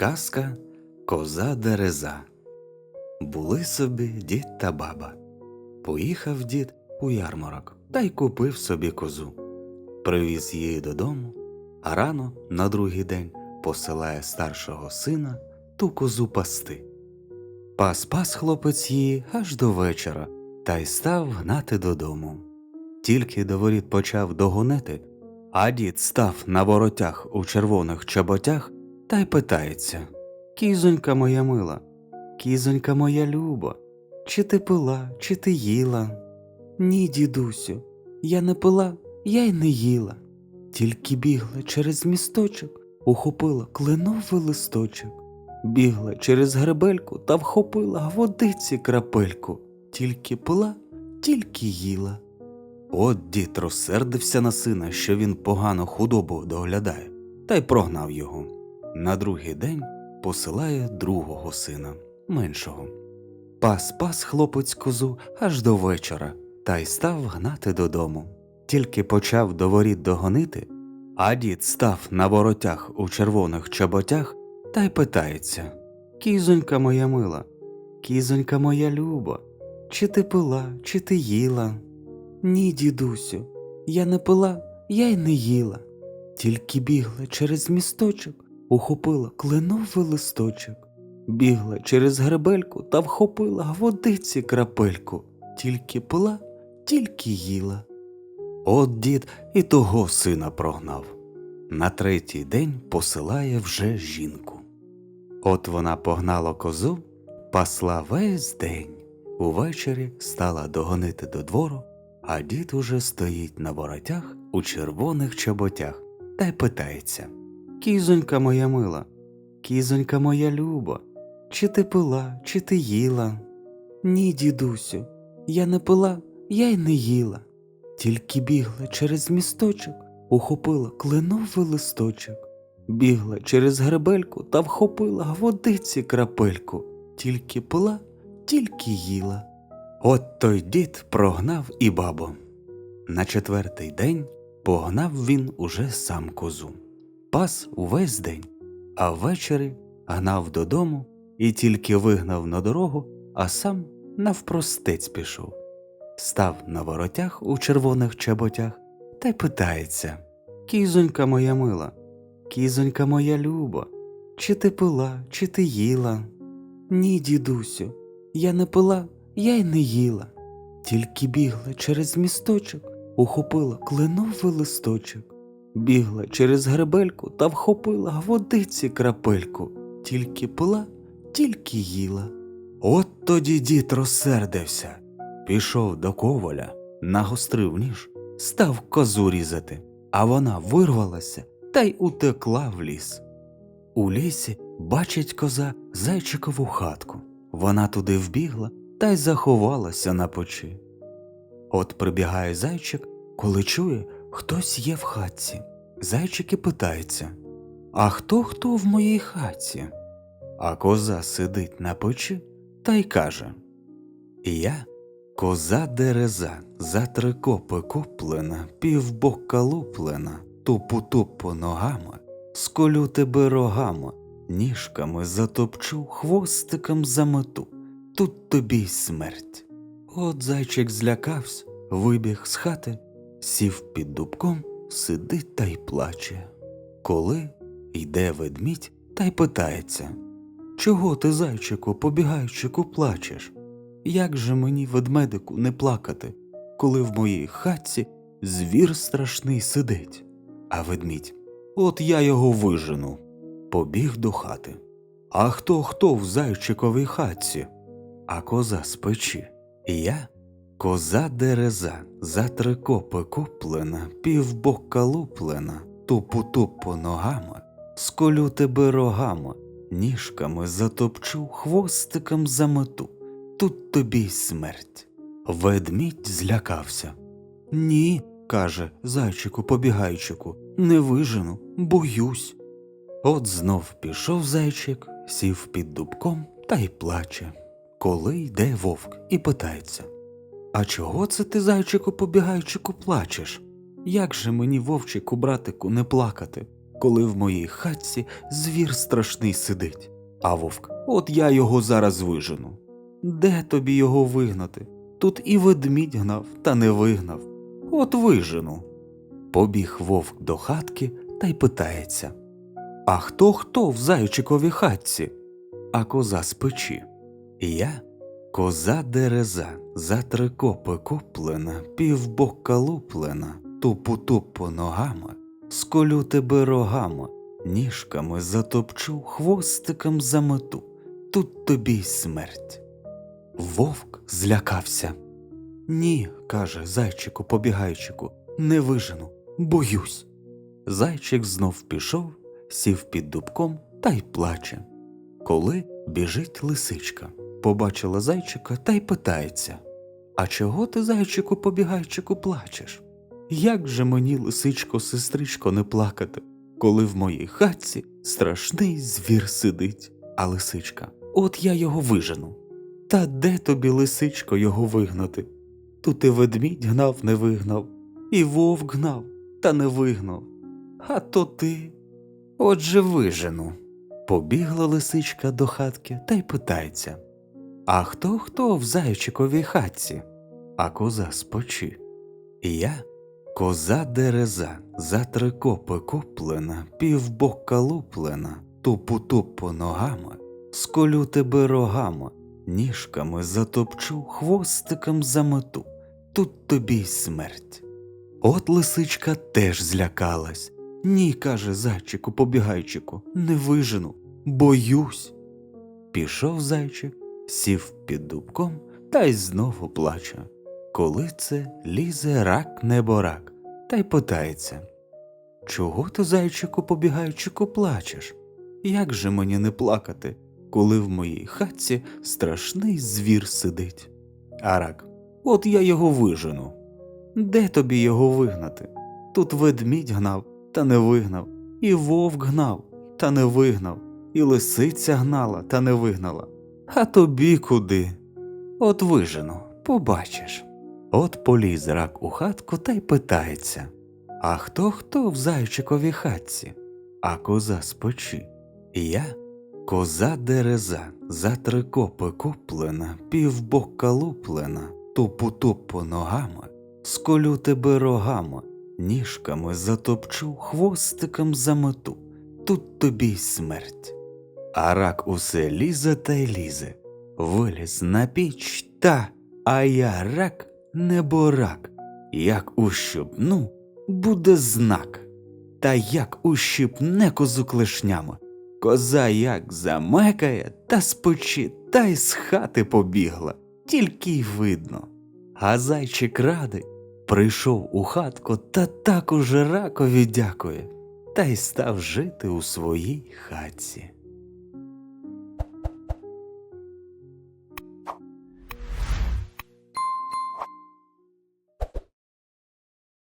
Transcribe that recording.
Казка Коза Дереза. Були собі дід та баба. Поїхав дід у ярмарок та й купив собі козу. Привіз її додому, а рано на другий день посилає старшого сина ту козу пасти. Пас пас хлопець її аж до вечора та й став гнати додому. Тільки до воріт почав догонити, а дід став на воротях у червоних чоботях та й питається Кізонька моя мила, кізонька моя люба, чи ти пила, чи ти їла? Ні, дідусю, я не пила, я й не їла. Тільки бігла через місточок, ухопила кленовий листочок, бігла через гребельку та вхопила водиці крапельку, тільки пила, тільки їла. От дід розсердився на сина, що він погано худобу доглядає, та й прогнав його. На другий день посилає другого сина, меншого. Пас пас хлопець козу аж до вечора, та й став гнати додому. Тільки почав до воріт догонити, а дід став на воротях у червоних чоботях та й питається Кізонька моя мила, кізонька моя люба, чи ти пила, чи ти їла? Ні, дідусю, я не пила, я й не їла. Тільки бігла через місточок, ухопила кленовий листочок, бігла через гребельку та вхопила водиці крапельку, тільки пила, тільки їла. От дід і того сина прогнав. На третій день посилає вже жінку. От вона погнала козу, пасла весь день. Увечері стала догонити до двору, а дід уже стоїть на воротях у червоних чоботях та й питається Кізонька моя мила, кізонька моя люба, чи ти пила, чи ти їла? Ні, дідусю, я не пила, я й не їла. Тільки бігла через місточок, ухопила кленовий листочок, бігла через гребельку та вхопила водиці крапельку, тільки пила, тільки їла. От той дід прогнав і бабу. На четвертий день погнав він уже сам козу. Пас увесь день, а ввечері гнав додому і тільки вигнав на дорогу, а сам навпростець пішов. Став на воротях у червоних чеботях та й питається Кізонька моя мила, кізонька моя люба, чи ти пила, чи ти їла? Ні, дідусю, я не пила, я й не їла. Тільки бігла через місточок, ухопила кленовий листочок, бігла через гребельку та вхопила водиці крапельку, тільки пила, тільки їла. От тоді дід розсердився, пішов до коваля, нагострив ніж, став козу різати, а вона вирвалася та й утекла в ліс. У лісі бачить коза зайчикову хатку. Вона туди вбігла та й заховалася на печі. От прибігає зайчик, коли чує, хтось є в хатці. Зайчик і питається А хто хто в моїй хатці? А коза сидить на печі та й каже Я коза дереза, за три копи куплена, півбока луплена, тупу тупу ногами, сколю тебе рогами, ніжками затопчу, хвостиком замету, тут тобі й смерть. От зайчик злякався, вибіг з хати, сів під дубком, сидить та й плаче. Коли йде ведмідь та й питається Чого ти, зайчику, побігайчику, плачеш? Як же мені, ведмедику, не плакати, коли в моїй хатці звір страшний сидить? А ведмідь, от я його вижену. Побіг до хати. А хто хто в зайчиковій хатці? А коза з печі. Я коза дереза, за три копи куплена, півбока луплена, тупу тупу ногами, сколю тебе рогами, ніжками затопчу, хвостиком замету, тут тобі й смерть. Ведмідь злякався. Ні, каже зайчику побігайчику, не вижену, боюсь. От знов пішов зайчик, сів під дубком та й плаче. Коли йде вовк і питається А чого це ти, зайчику побігайчику, плачеш? Як же мені, вовчику, братику, не плакати, коли в моїй хатці звір страшний сидить. А вовк, от я його зараз вижену. Де тобі його вигнати? Тут і ведмідь гнав, та не вигнав. От вижену. Побіг вовк до хатки та й питається А хто хто в зайчиковій хатці? А коза з печі. Я коза дереза, за три копи куплена, півбока луплена, тупу тупу ногами, сколю тебе рогами, ніжками затопчу, хвостиком замету, тут тобі й смерть. Вовк злякався. Ні, каже зайчику побігайчику, не вижену, боюсь. Зайчик знов пішов, сів під дубком та й плаче. Коли біжить лисичка, побачила зайчика та й питається А чого ти, зайчику побігайчику, плачеш? Як же мені, лисичко, сестричко, не плакати, коли в моїй хатці страшний звір сидить, а лисичка, от я його вижену. Та де тобі, лисичко, його вигнати? Тут і ведмідь гнав, не вигнав, і вовк гнав, та не вигнав. А то ти. Отже, вижену. Побігла лисичка до хатки та й питається А хто хто в зайчиковій хатці? А коза спочи. Я коза дереза, за три копи куплена, півбока луплена, тупу тупу ногами, сколю тебе рогами, ніжками затопчу, хвостиком замету, тут тобі й смерть. От лисичка теж злякалась. Ні, каже зайчику, побігайчику, не вижену, боюсь. Пішов зайчик, сів під дубком та й знову плаче. Коли це лізе рак неборак, та й питається Чого ти, зайчику, побігайчику, плачеш? Як же мені не плакати, коли в моїй хатці страшний звір сидить? А рак, от я його вижену. Де тобі його вигнати? Тут ведмідь гнав, та не вигнав, і вовк гнав, та не вигнав, і лисиця гнала, та не вигнала. А тобі куди? От вижену, побачиш. От поліз рак у хатку та й питається А хто хто в зайчиковій хатці? А коза спочи. Я коза дереза, за три копи куплена, півбока луплена, тупу тупу ногами, сколю тебе рогами, ніжками затопчу, хвостиком замету, тут тобі й смерть. А рак усе лізе та й лізе, виліз на піч та, а я рак не борак, як ущипну, буде знак. Та як ущипне козу клешнями, коза як замекає та спочи, та й з хати побігла, тільки й видно. А зайчик радий прийшов у хатку та так уже ракові дякує, та й став жити у своїй хатці.